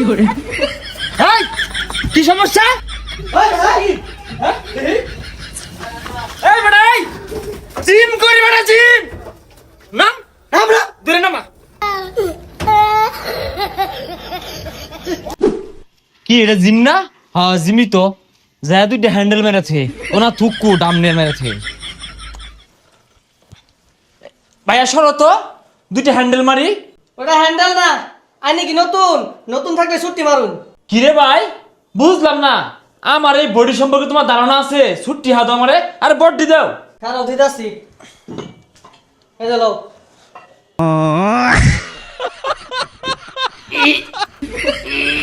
এই, কি সমস্যা? এই বেটা এই জিম করি বেটা জিম। নাম? নামরা দূরে নামা। কি এটা জিম না? হ্যাঁ জিমই তো। যা দুইটা হ্যান্ডেল মেরেছে। ওনা থুকু ডামনে মেরেছে। ভাইয়া সরো তো। দুইটা হ্যান্ডেল মারি। ওটা হ্যান্ডেল না। আইনি কি নতুন? নতুন থাকলে ছুটি মারুন। কিরে ভাই? বুঝলাম না। আমার এই বডি সম্পর্কে তোমার ধারণা আছে। ছুটি হাত আমারে আরে বডি দাও। কারও দিদাসি এই যে লও।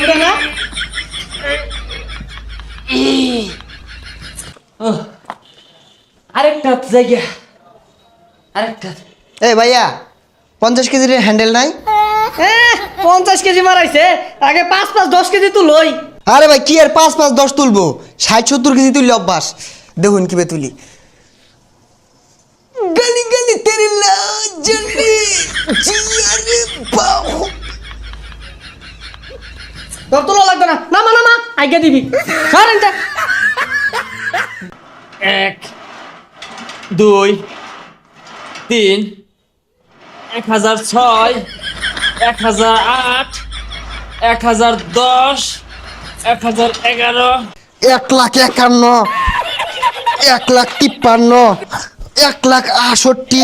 ওটা না? আরেকটা জায়গা। আরেকটা এই ভাইয়া পঞ্চাশ কেজির হ্যান্ডেল নাই? পঞ্চাশ কেজি মারাইছে। আগে পাঁচ পাঁচ দশ কেজি তো লই। আরে ভাই কি আর পাঁচ পাঁচ দশ তুলবো? ষাট সত্তর কেজি তুললে অভ্যাস। দেখুন কীভাবে তুলি। গালি গালি তেরি লাজলি। জিয়ারে বাহু। তোর তোলা লাগবে না। নামা নামা। আগে দিবি। সরেন এক দুই তিন। এক হাজার ছয়। এক হাজার আট এক হাজার দশ এক হাজার এগারো। এক লাখ একান্ন এক লাখ তিপ্পান্ন এক লাখ আষট্টি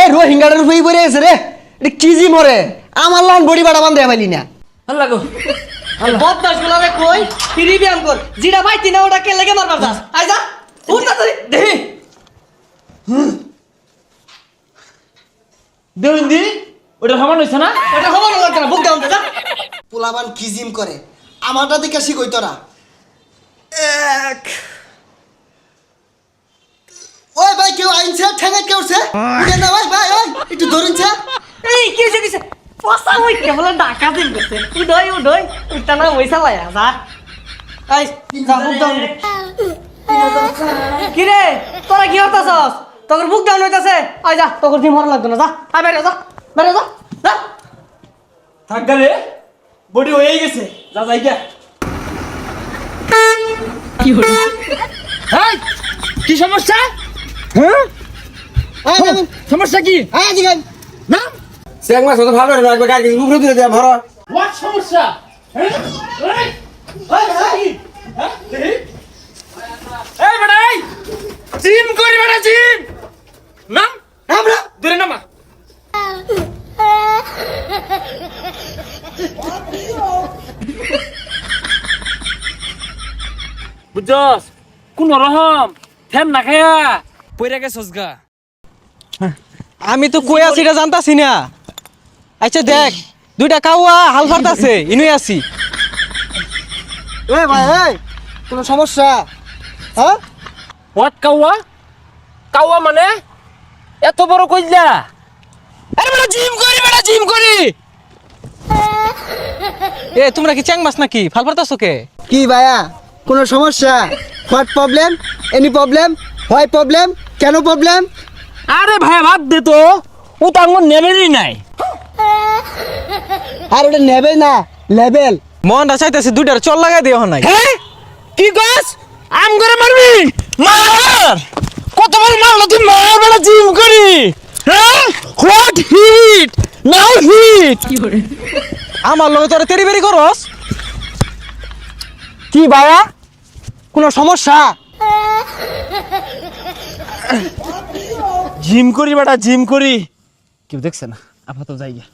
এই রোহিঙ্গাটার উপরেই পড়ে গেছে রে। এটা কি জি মরে? আমার লান বডি বাড়া বান্ধে পাইলি না। লাগো বদমাসগুলা রে কই? ফিরি ব্যায়াম কর। জিরা পাইতি না ওটা কে লেগে মারবার যাস। আই যা। উঠ দেহি। ওটা সমান হয়েছে না? ওটা খবর লাগবে না বুক ডাউন যা পোলাবান কি জিম করে? আমারটা দেখে শিখই তোরা। এক। ওই ভাই কেউ আইনছে? ঠেঙ্গাই কেউ উঠছে? উঠে না ভাই ভাই ওই একটু ধরুনছে। এই কি হইছে কিছে পসা হই কেবল ডাকা দিন গেছে উডই উডই উঠতা না ওইসা লায়া যা আই যা বুক ডাউন কি রে তোরা কি হতাছস তোর বুক ডাউন হইতাছে আই যা তোর দিন মর লাগবে না যা। আই বাইরে যা। বাইরে যা যা থাক গেলে বডি হয়ে গেছে যা যাই গিয়া এই, কি সমস্যা হ্যাঁ আয় যাবেন সমস্যা কি আয় জিগান না চেক মাছ তো ভালো রে একবার গাড়ি উপরে দিলে দেয়া ভরা হোয়াট সমস্যা হ্যাঁ? এই, এই, এই, হ্যাঁ? দেখি। এই বেটা এই জিম করি বেটা জিম নাম আমরা দূরে নামা বুঝছস? কোন রকম ফ্যান না খায়া। পইরা গেছস গা। আমি তো কই আছি এটা জানতাছি না। আচ্ছা দেখ দুইটা কাউয়া হাল ফারতাছে ইনুই আছি। এ ভাই এই কোনো সমস্যা? হ্যাঁ? হোয়াট কাউয়া? কাউয়া মানে? এত বড় কইলা? আরে বেটা জিম করি বেটা জিম করি। এ তোমরা কি চ্যাং মাছ নাকি? ফাল ফারতাছো কে? কি ভাইয়া? কোনো সমস্যা? What problem any problem why problem কেন প্রবলেম আরে ভাই বাদ দে তো। ও তো আমার নেবেরই নাই। আর ওটা নেবে না লেভেল মনটা চাইতেছে দুইটার চল লাগাই দিও নাই হ্যাঁ কি কস? আম করে মারবি? মার! কত বড় মারলো তুই? মার জিম করি। হ্যাঁ হোয়াট হিট নাও হিট আমার লগে তোরা তেরি বেরি করস? কি ভাইয়া? কোনো সমস্যা? জিম করি বেটা জিম করি। কেউ দেখছে না? আপাতত যাই গিয়া।